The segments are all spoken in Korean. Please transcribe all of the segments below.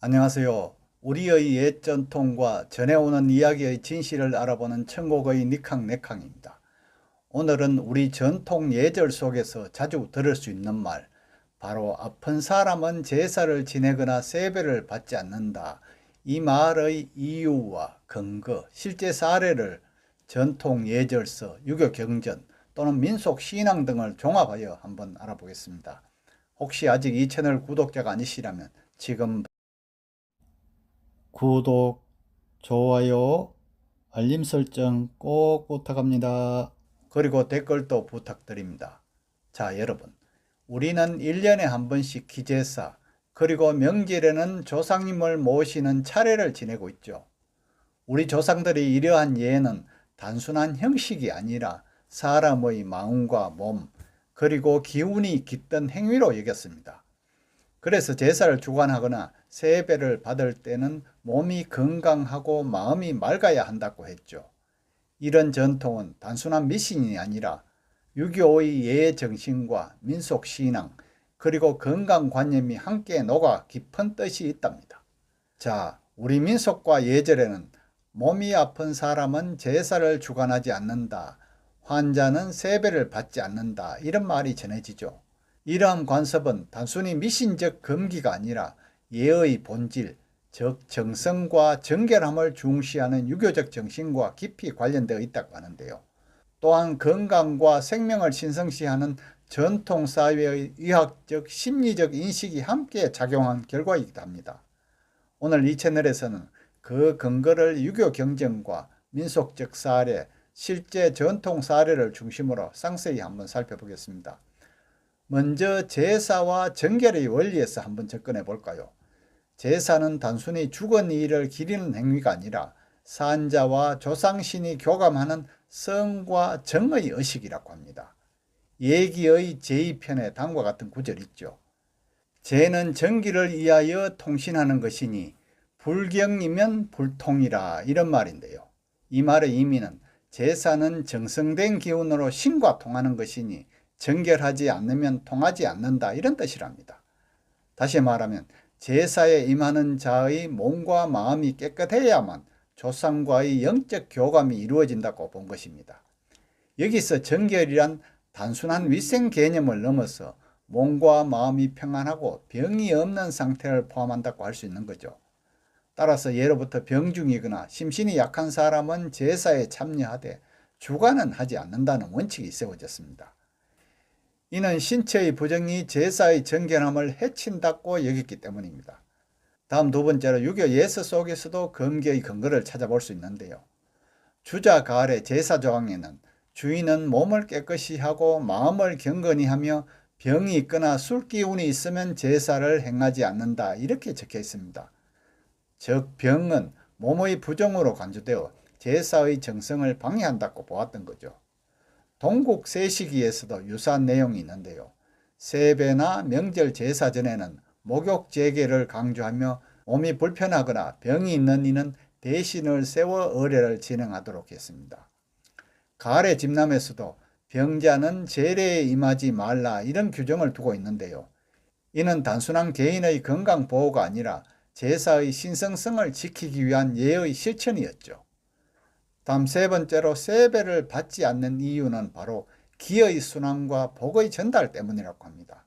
안녕하세요. 우리의 옛 전통과 전해오는 이야기의 진실을 알아보는 천국의 니캉네캉입니다. 오늘은 우리 전통 예절 속에서 자주 들을 수 있는 말, 바로 아픈 사람은 제사를 지내거나 세배를 받지 않는다. 이 말의 이유와 근거, 실제 사례를 전통 예절서, 유교 경전 또는 민속 신앙 등을 종합하여 한번 알아보겠습니다. 혹시 아직 이 채널 구독자가 아니시라면 지금 구독, 좋아요, 알림 설정 꼭 부탁합니다. 그리고 댓글도 부탁드립니다. 자, 여러분. 우리는 1년에 한 번씩 기제사, 그리고 명절에는 조상님을 모시는 차례를 지내고 있죠. 우리 조상들이 이러한 예는 단순한 형식이 아니라 사람의 마음과 몸, 그리고 기운이 깃든 행위로 여겼습니다. 그래서 제사를 주관하거나 세배를 받을 때는 몸이 건강하고 마음이 맑아야 한다고 했죠. 이런 전통은 단순한 미신이 아니라 유교의 예의 정신과 민속 신앙 그리고 건강관념이 함께 녹아 깊은 뜻이 있답니다. 자, 우리 민속과 예절에는 몸이 아픈 사람은 제사를 주관하지 않는다. 환자는 세배를 받지 않는다. 이런 말이 전해지죠. 이러한 관습은 단순히 미신적 금기가 아니라 예의 본질, 즉 정성과 정결함을 중시하는 유교적 정신과 깊이 관련되어 있다고 하는데요. 또한 건강과 생명을 신성시하는 전통 사회의 의학적, 심리적 인식이 함께 작용한 결과이기도 합니다. 오늘 이 채널에서는 그 근거를 유교 경전과 민속적 사례, 실제 전통 사례를 중심으로 상세히 한번 살펴보겠습니다. 먼저 제사와 정결의 원리에서 한번 접근해 볼까요? 제사는 단순히 죽은 이를 기리는 행위가 아니라 산자와 조상신이 교감하는 성과 정의 의식이라고 합니다. 예기의 제2편에 다음과 같은 구절이 있죠. 제는 정기를 위하여 통신하는 것이니 불경이면 불통이라 이런 말인데요. 이 말의 의미는 제사는 정성된 기운으로 신과 통하는 것이니 정결하지 않으면 통하지 않는다 이런 뜻이랍니다. 다시 말하면 제사에 임하는 자의 몸과 마음이 깨끗해야만 조상과의 영적 교감이 이루어진다고 본 것입니다. 여기서 정결이란 단순한 위생 개념을 넘어서 몸과 마음이 평안하고 병이 없는 상태를 포함한다고 할 수 있는 거죠. 따라서 예로부터 병중이거나 심신이 약한 사람은 제사에 참여하되 주관은 하지 않는다는 원칙이 세워졌습니다. 이는 신체의 부정이 제사의 정결함을 해친다고 여겼기 때문입니다. 다음 두 번째로 유교 예서 속에서도 금기의 근거를 찾아볼 수 있는데요. 주자 가을의 제사 조항에는 주인은 몸을 깨끗이 하고 마음을 경건히 하며 병이 있거나 술 기운이 있으면 제사를 행하지 않는다 이렇게 적혀 있습니다. 즉 병은 몸의 부정으로 간주되어 제사의 정성을 방해한다고 보았던 거죠. 동국 세시기에서도 유사한 내용이 있는데요. 세배나 명절 제사 전에는 목욕 재개를 강조하며 몸이 불편하거나 병이 있는 이는 대신을 세워 의례를 진행하도록 했습니다. 가을의 집남에서도 병자는 제례에 임하지 말라 이런 규정을 두고 있는데요. 이는 단순한 개인의 건강 보호가 아니라 제사의 신성성을 지키기 위한 예의 실천이었죠. 다음 세 번째로 세배를 받지 않는 이유는 바로 기의 순환과 복의 전달 때문이라고 합니다.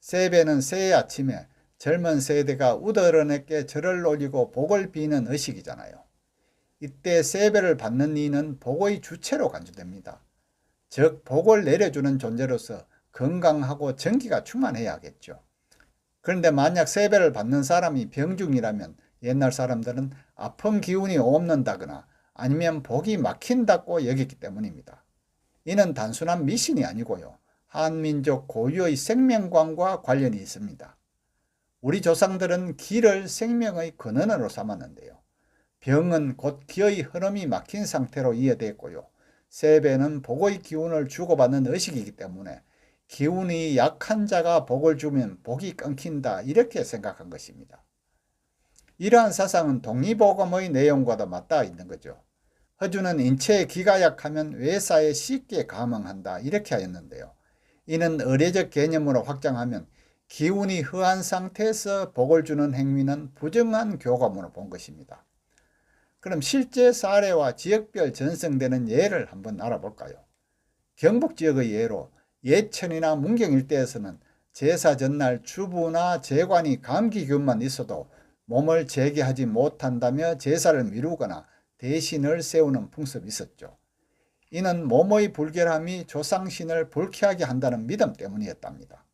세배는 새해 아침에 젊은 세대가 우더러내게 절을 올리고 복을 비는 의식이잖아요. 이때 세배를 받는 이는 복의 주체로 간주됩니다. 즉 복을 내려주는 존재로서 건강하고 정기가 충만해야겠죠. 그런데 만약 세배를 받는 사람이 병중이라면 옛날 사람들은 아픈 기운이 없는다거나 아니면 복이 막힌다고 여겼기 때문입니다. 이는 단순한 미신이 아니고요. 한민족 고유의 생명관과 관련이 있습니다. 우리 조상들은 기를 생명의 근원으로 삼았는데요. 병은 곧 기의 흐름이 막힌 상태로 이해됐고요. 세배는 복의 기운을 주고받는 의식이기 때문에 기운이 약한 자가 복을 주면 복이 끊긴다 이렇게 생각한 것입니다. 이러한 사상은 독립보감의 내용과도 맞닿아 있는 거죠. 허주는 인체의 기가 약하면 외사에 쉽게 감흥한다 이렇게 하였는데요. 이는 의례적 개념으로 확장하면 기운이 허한 상태에서 복을 주는 행위는 부정한 교감으로 본 것입니다. 그럼 실제 사례와 지역별 전성되는 예를 한번 알아볼까요? 경북 지역의 예로 예천이나 문경 일대에서는 제사 전날 주부나 제관이 감기 기운만 있어도 몸을 재개하지 못한다며 제사를 미루거나 대신을 세우는 풍습이 있었죠. 이는 몸의 불결함이 조상신을 불쾌하게 한다는 믿음 때문이었답니다.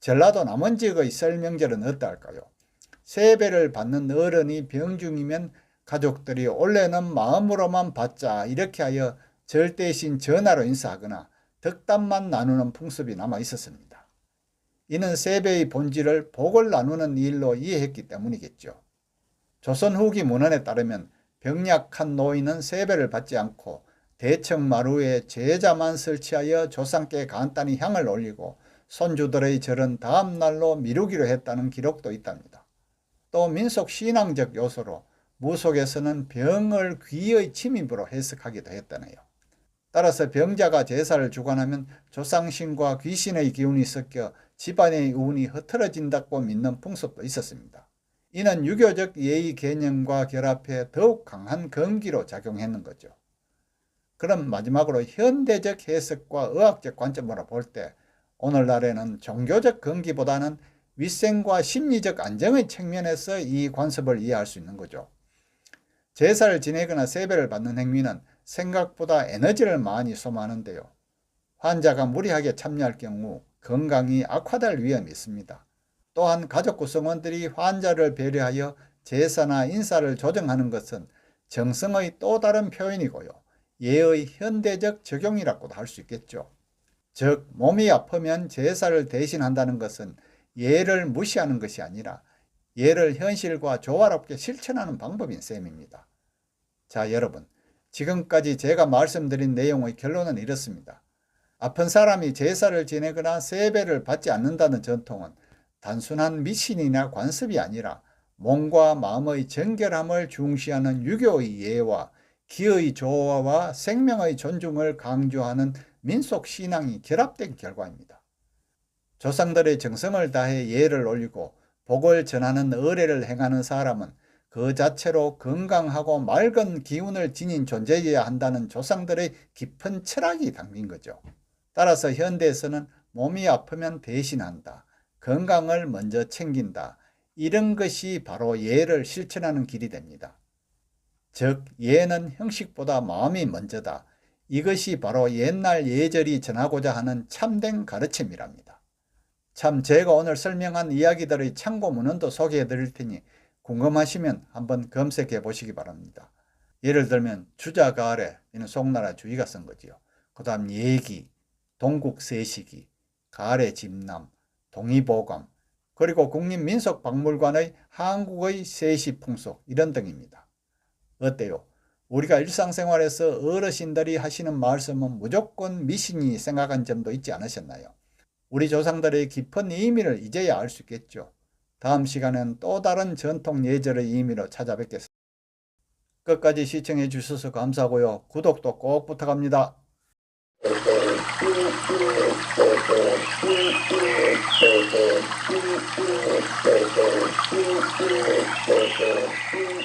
전라도 남원 지역의 설 명절은 어떠할까요? 세배를 받는 어른이 병중이면 가족들이 원래는 마음으로만 받자 이렇게 하여 절 대신 전화로 인사하거나 덕담만 나누는 풍습이 남아 있었습니다. 이는 세배의 본질을 복을 나누는 일로 이해했기 때문이겠죠. 조선 후기 문헌에 따르면 병약한 노인은 세배를 받지 않고 대청 마루에 제자만 설치하여 조상께 간단히 향을 올리고 손주들의 절은 다음 날로 미루기로 했다는 기록도 있답니다. 또 민속 신앙적 요소로 무속에서는 병을 귀의 침입으로 해석하기도 했다네요. 따라서 병자가 제사를 주관하면 조상신과 귀신의 기운이 섞여 집안의 운이 흐트러진다고 믿는 풍습도 있었습니다. 이는 유교적 예의 개념과 결합해 더욱 강한 건기로 작용했는 거죠. 그럼 마지막으로 현대적 해석과 의학적 관점으로 볼 때 오늘날에는 종교적 건기보다는 위생과 심리적 안정의 측면에서 이 관습을 이해할 수 있는 거죠. 제사를 지내거나 세배를 받는 행위는 생각보다 에너지를 많이 소모하는데요. 환자가 무리하게 참여할 경우 건강이 악화될 위험이 있습니다. 또한 가족 구성원들이 환자를 배려하여 제사나 인사를 조정하는 것은 정성의 또 다른 표현이고요. 예의 현대적 적용이라고도 할 수 있겠죠. 즉 몸이 아프면 제사를 대신한다는 것은 예를 무시하는 것이 아니라 예를 현실과 조화롭게 실천하는 방법인 셈입니다. 자 여러분 지금까지 제가 말씀드린 내용의 결론은 이렇습니다. 아픈 사람이 제사를 지내거나 세배를 받지 않는다는 전통은 단순한 미신이나 관습이 아니라 몸과 마음의 정결함을 중시하는 유교의 예와 기의 조화와 생명의 존중을 강조하는 민속 신앙이 결합된 결과입니다. 조상들의 정성을 다해 예를 올리고 복을 전하는 의례를 행하는 사람은 그 자체로 건강하고 맑은 기운을 지닌 존재여야 한다는 조상들의 깊은 철학이 담긴 거죠. 따라서 현대에서는 몸이 아프면 대신한다. 건강을 먼저 챙긴다. 이런 것이 바로 예를 실천하는 길이 됩니다. 즉, 예는 형식보다 마음이 먼저다. 이것이 바로 옛날 예절이 전하고자 하는 참된 가르침이랍니다. 참 제가 오늘 설명한 이야기들의 참고 문헌도 소개해 드릴 테니 궁금하시면 한번 검색해 보시기 바랍니다. 예를 들면 주자가래 이는 송나라 주의가 쓴 거지요. 그 다음 예기, 동국세시기, 가래 집남, 동의보감, 그리고 국립민속박물관의 한국의 세시풍속 이런 등입니다. 어때요? 우리가 일상생활에서 어르신들이 하시는 말씀은 무조건 미신이 생각한 점도 있지 않으셨나요? 우리 조상들의 깊은 의미를 이제야 알 수 있겠죠. 다음 시간엔 또 다른 전통 예절의 의미로 찾아뵙겠습니다. 끝까지 시청해 주셔서 감사하고요. 구독도 꼭 부탁합니다.